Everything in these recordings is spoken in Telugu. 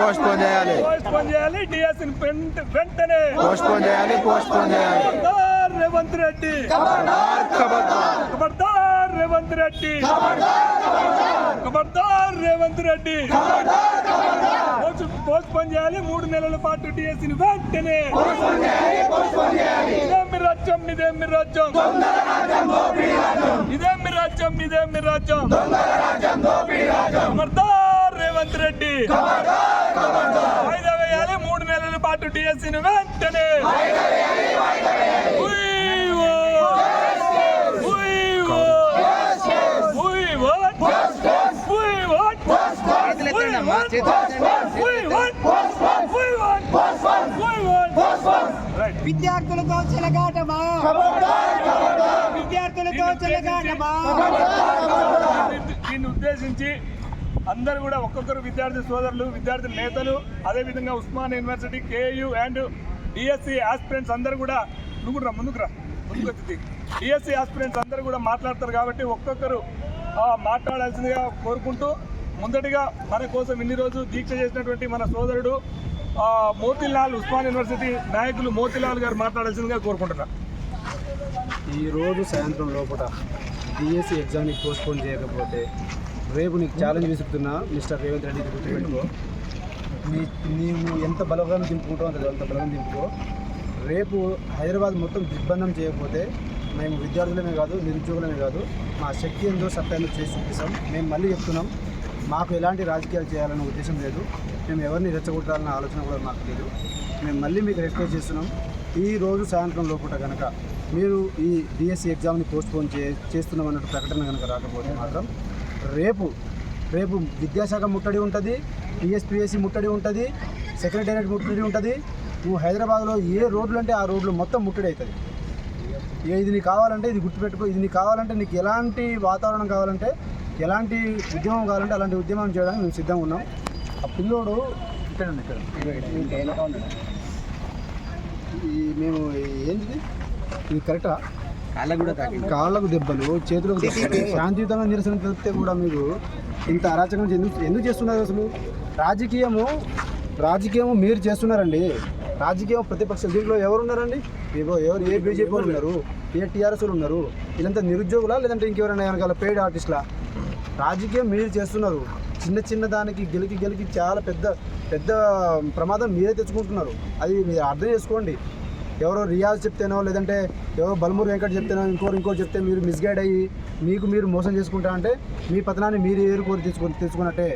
పోస్ట్ పోన్ చేయాలి. పోస్ట్ పోన్ చేయాలి డిఎస్ వెంటనే పోస్ట్ పోన్ చేయాలి పోస్ట్ పోన్ చేయాలి రేవంత్ రెడ్డి. ఖబర్దార్. రేవంత్ రెడ్డి. ఖబర్దార్ రేవంత్ రెడ్డి. పోస్ట్ పోన్ చేయాలి. మూడు నెలల పాటు డిఎస్సి వెంటనే ఇదేం మీ రాజ్యం ఇదేం మీ రాజ్యం ఇదేం మీ రాజ్యం ఇదేం మీ రాజ్యం ఖబర్దార్ రేవంత్ రెడ్డి. వాయిదా వేయాలి మూడు నెలల పాటు డిఎస్సి వెంటనే. విద్యార్థులతో చెలగాటమా విద్యార్థులతో చెలగాటమా దీన్ని ఉద్దేశించి అందరూ కూడా ఒక్కొక్కరు విద్యార్థి సోదరులు విద్యార్థి నేతలు అదేవిధంగా Osman university KU and DSC aspirants అందరూ కూడా నువ్వు కూడా రా, ముందుకు రా ముందుకు డిఎస్సి ఆస్పిరెంట్స్ అందరూ కూడా మాట్లాడతారు కాబట్టి ఒక్కొక్కరు మాట్లాడాల్సిందిగా కోరుకుంటూ ముందటిగా మన కోసం ఇన్ని రోజు దీక్ష చేసినటువంటి మన సోదరుడు మోతిలాల్ మోతీలాల్ ఉస్మాన్ యూనివర్సిటీ నాయకులు మోతీలాల్ గారు మాట్లాడాల్సిందిగా కోరుకుంటున్నా. ఈరోజు సాయంత్రం లోపల డిఎస్సి ఎగ్జామ్ని పోస్ట్పోన్ చేయకపోతే రేపు నీకు ఛాలెంజ్ విసుకుతున్నా మిస్టర్ రేవంత్ రెడ్డి గుర్తుపెట్టుకో. నీ నీవు ఎంత బలగాన్ని దింపుకుంటావు అంత అంత బలగం దింపుకో. రేపు హైదరాబాద్ మొత్తం దిగ్బంధం చేయకపోతే మేము విద్యార్థులమే కాదు నిరుద్యోగులమే కాదు మా శక్తి ఎంతో సత్యాన్ని చేసి చూపిస్తాం. మేము మళ్ళీ చెప్తున్నాం మాకు ఎలాంటి రాజకీయాలు చేయాలన్న ఉద్దేశం లేదు. మేము ఎవరిని రెచ్చగొట్టాలన్న ఆలోచన కూడా మాకు లేదు. మేము మళ్ళీ మీకు రిక్వెస్ట్ చేస్తున్నాం ఈ రోజు సాయంత్రం లోపల కనుక మీరు ఈ డిఎస్సి ఎగ్జామ్ని పోస్ట్పోన్ చే చేస్తున్నాం అన్నట్టు ప్రకటన కనుక రాకపోతే మాత్రం రేపు రేపు విద్యాశాఖ ముట్టడి ఉంటుంది టీఎస్పీఎస్సీ ముట్టడి ఉంటుంది సెక్రటేరియట్ ముట్టడి ఉంటుంది. నువ్వు హైదరాబాద్లో ఏ రోడ్లు అంటే ఆ రోడ్లు మొత్తం ముట్టడి అవుతుంది. ఇది నీకు కావాలంటే ఇది గుర్తుపెట్టుకో ఇది నీకు కావాలంటే నీకు ఎలాంటి వాతావరణం కావాలంటే ఎలాంటి ఉద్యమం కావాలంటే అలాంటి ఉద్యమం చేయడానికి మేము సిద్ధంగా ఉన్నాం. ఆ పిల్లోడు ఇక్కడ ఇక్కడ ఈ మేము ఏంటిది? ఇది కరెక్టా? కాళ్ళకు కూడా తాకింది. కాళ్ళకు దెబ్బలు చేతులకు దెబ్బలు. శాంతియుతంగా నిరసన తెలిపితే కూడా మీరు ఇంత అరాచకం ఎందుకు ఎందుకు చేస్తున్నారు అసలు? రాజకీయము రాజకీయము మీరు చేస్తున్నారండి. రాజకీయం ప్రతిపక్షం దీంట్లో ఎవరు ఉన్నారండి ఇగో ఎవరు? ఏ బీజేపీ వాళ్ళు ఉన్నారు? ఏ టీఆర్ఎస్ వాళ్ళు ఉన్నారు? ఇదంతా నిరుద్యోగులా లేదంటే ఇంకెవరైనా వెనకాల పెయిడ్ ఆర్టిస్టులా? రాజకీయం మీరు చేస్తున్నారు. చిన్న చిన్న దానికి గెలికి గెలికి చాలా పెద్ద పెద్ద ప్రమాదం మీరే తెచ్చుకుంటున్నారు. అది మీరు అర్థం చేసుకోండి. ఎవరో రియాజ్ చెప్తేనో లేదంటే ఎవరో బల్మూరు వెంకట్ చెప్తేనో ఇంకోరు ఇంకోటి చెప్తే మీరు మిస్గైడ్ అయ్యి మీకు మీరు మోసం చేసుకుంటా అంటే మీ పతనాన్ని మీరు ఏరుకోరు తీసుకొని తెచ్చుకున్నట్టే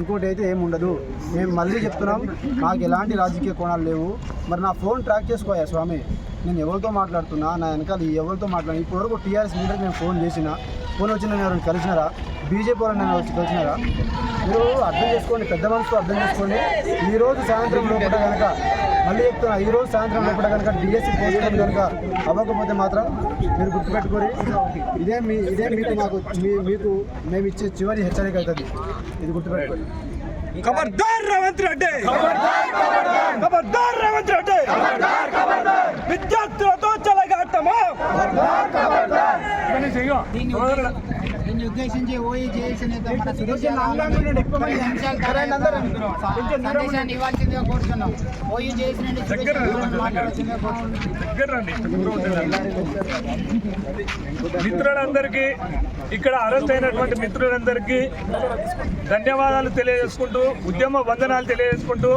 ఇంకోటి అయితే ఏమి ఉండదు. మేము మళ్ళీ చెప్తున్నాం నాకు ఎలాంటి రాజకీయ కోణాలు లేవు. మరి నా ఫోన్ ట్రాక్ చేసుకోయా స్వామి. నేను ఎవరితో మాట్లాడుతున్నా నా వెనకాల ఎవరితో మాట్లాడినా ఇప్పటివరకు టీఆర్ఎస్ లీడర్కి నేను ఫోన్ చేసిన ఫోన్ వచ్చి నేను ఎవరిని కలిసినారా? బీజేపీ వాళ్ళని నేను వచ్చి కలిసినారా? మీరు అర్థం చేసుకోండి పెద్ద మనసుతో అర్థం చేసుకోండి. ఈ రోజు సాయంత్రం లోపల కనుక మళ్ళీ చెప్తున్నా ఈ రోజు సాయంత్రం లోపల కనుక డిఎస్సి పోస్ట్ కనుక అవ్వకపోతే మాత్రం మీరు గుర్తుపెట్టుకొని ఇదే మీ ఇదే మీకు మాకు మీ మీకు మేము ఇచ్చే చివరి హెచ్చరిక అవుతుంది. ఇది గుర్తుపెట్టుకోండి. ఖబర్దార్ రేవంత్ రెడ్డి! ఖబర్దార్ రేవంత్ రెడ్డి! విద్యార్థులతో దీన్ని ఉద్దేశించి ఓయి నేత మన సురేష్ సందేశాన్ని ఇవ్వాల్సిందిగా కోరుతున్నాం ఓయి మిత్రులందరికీ ఇక్కడ అరెస్ట్ అయినటువంటి మిత్రులందరికీ ధన్యవాదాలు తెలియజేసుకుంటూ ఉద్యమ వందనాలు తెలియజేసుకుంటూ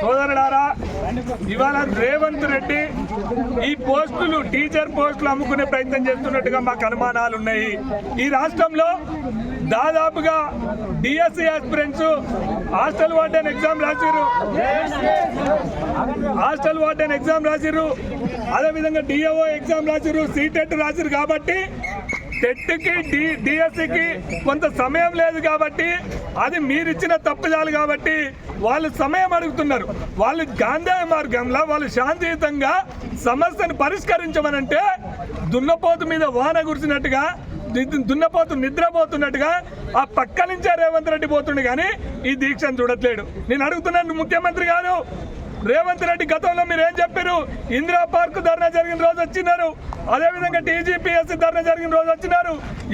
సోదరుడారా ఇవాళ రేవంత్ రెడ్డి ఈ పోస్టులు టీచర్ పోస్టులు అమ్ముకునే ప్రయత్నం చేస్తున్నట్టుగా మాకు అనుమానాలు ఉన్నాయి. ఈ రాష్ట్రంలో దాదాపుగా DSC aspirants hostel warden exam రాసిరు hostel warden exam రాసిరు అదేవిధంగా డిఓ ఎగ్జామ్ రాసిరు సీటెట్ రాసిరు కాబట్టి టెట్కి డి డిఎస్సికి కొంత సమయం లేదు కాబట్టి అది మీరిచ్చిన తప్పుదాలు కాబట్టి వాళ్ళు సమయం అడుగుతున్నారు. వాళ్ళు గాంధాయ మార్గంలో వాళ్ళు శాంతియుతంగా సమస్యను పరిష్కరించమనంటే దున్నపోతు మీద వాన కురిసినట్టుగా దున్నపోతు నిద్రపోతున్నట్టుగా ఆ పక్క నుంచే రేవంత్ రెడ్డి పోతుండే కానీ ఈ దీక్షను చూడట్లేడు. నేను అడుగుతున్నాను ముఖ్యమంత్రి కాదు రేవంత్ రెడ్డి గతంలో మీరు ఏం చెప్పారు? ఇందిరా పార్క్ ధర్నా జరిగిన రోజు వచ్చినారు. అదేవిధంగా టీజీపీఎస్సీ ధర్నా జరిగిన రోజు వచ్చినారు.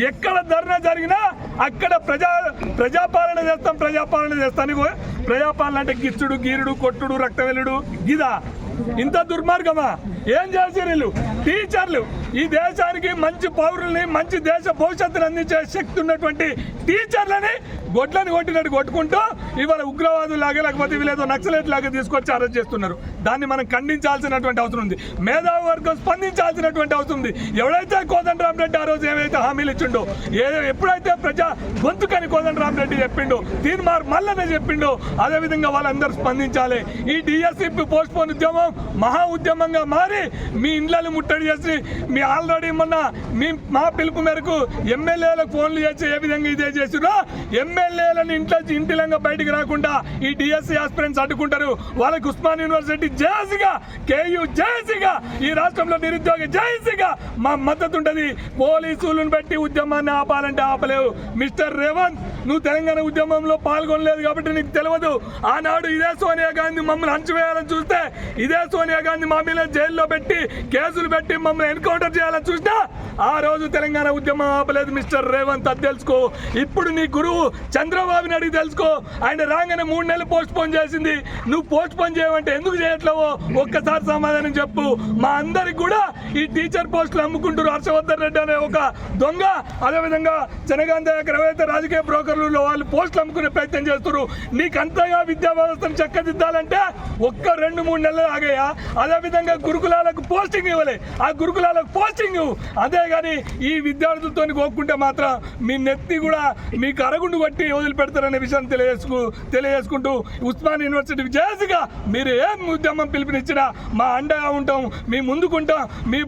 ఎక్కడ ధర్నా జరిగినా అక్కడ ప్రజా ప్రజాపాలన చేస్తాం ప్రజాపాలన చేస్తాను ప్రజాపాలన అంటే గిచ్చుడు గీరుడు కొట్టుడు రక్తవెల్లుడు గిదా. ఇంత దుర్మార్గమా? ఏం చేశారు వీళ్ళు? టీచర్లు. ఈ దేశానికి మంచి పౌరుల్ని మంచి దేశ భవిష్యత్తుని అందించే శక్తి ఉన్నటువంటి టీచర్లని గొడ్లని కొట్టినట్టు కొట్టుకుంటూ ఇవాళ ఉగ్రవాదులు లాగే లేకపోతే వీళ్ళేదో నక్సలైట్ లాగా తీసుకొచ్చి అరెస్ట్ చేస్తున్నారు. దాన్ని మనం ఖండించాల్సినటువంటి అవసరం ఉంది. మేధావి వర్గం స్పందించాల్సినటువంటి అవసరం ఉంది. ఎవడైతే కోదండరామ్ రెడ్డి ఆ రోజు ఏవైతే హామీలు ఇచ్చిండో ఏ ఎప్పుడైతే ప్రజా గొంతుకని కోదండరామ్ రెడ్డి చెప్పిండో తీర్మార్ మల్లనే చెప్పిండో అదేవిధంగా వాళ్ళందరూ స్పందించాలి. ఈ డిఎస్సిపి పోస్ట్ పోన్ ఉద్యమం మహా ఉద్యమంగా మారి మీ ఇండ్లను ముట్టడి చేసి మీ ఆల్రెడీ మొన్న మీ మా పిలుపు మేరకు ఎమ్మెల్యేలకు ఫోన్లు చేసి ఏ విధంగా ఇదే చేసిరో ఎమ్మెల్యేలను ఇంట్లో ఇంటిలంగా బయటికి రాకుండా ఈ డిఎస్సి ఆస్పిరెంట్స్ అడ్డుకుంటారు. వాళ్ళకి ఉస్మాన్ యూనివర్సిటీ జేసీగా కేయు జేసీగా ఈ రాష్ట్రంలో నిరుద్యోగ జేసీగా మా మద్దతు ఉంటుంది. పోలీసులను బట్టి ఉద్యమాన్ని ఆపాలంటే ఆపలేవు. మిస్టర్ రేవంత్ నువ్వు తెలంగాణ ఉద్యమంలో పాల్గొనలేదు కాబట్టి నీకు తెలియదు. ఆనాడు ఇదే సోనియా గాంధీ మమ్మల్ని అంచువేయాలని చూస్తే ఇదే సోనియా గాంధీ మా మీద జైల్లో పెట్టి కేసులు పెట్టి మమ్మల్ని ఎన్కౌంటర్ చేయాలని చూసినా ఆ రోజు తెలంగాణ ఉద్యమం ఆపలేదు మిస్టర్ రేవంత్. అది తెలుసుకో. ఇప్పుడు నీ గురువు చంద్రబాబు నాయుడు తెలుసుకో. ఆయన రాగానే మూడు నెలలు పోస్ట్ పోన్ చేసింది. నువ్వు పోస్ట్ పోన్ చేయమంటే ఎందుకు చేయట్లేవో? ఒక్కసారి సమాధానం చెప్పు. మా అందరికి కూడా ఈ టీచర్ పోస్టులు అమ్ముకుంటారు హర్షవర్ధన్ రెడ్డి అనే ఒక దొంగ. అదేవిధంగా జనగాంధీ ఎవరైతే రాజకీయ బ్రోకర్లు వాళ్ళు పోస్టులు అమ్ముకునే ప్రయత్నం చేస్తారు నీకు అంతగా విద్యా వ్యవస్థను చక్కదిద్దాలంటే ఒక్క రెండు మూడు నెలలు ఆగాయా అదేవిధంగా గురుకులాలకు పోస్టింగ్ ఇవ్వలే. ఆ గురుకులాలకు పోస్టింగ్ ఇవ్వు. కానీ ఈ విద్యార్థులతో కోక్కుంటే మాత్రం మీ నెత్తి కూడా మీకు అరగుండు కొట్టి వదిలిపెడతారనే విషయాన్ని తెలియజేసుకు తెలియజేసుకుంటూ ఉస్మాన్ యూనివర్సిటీ చేసిగా మీరు ఏం ఉద్యమం పిలుపునిచ్చినా మా అండగా ఉంటాం మీ ముందుకుంటాం మీ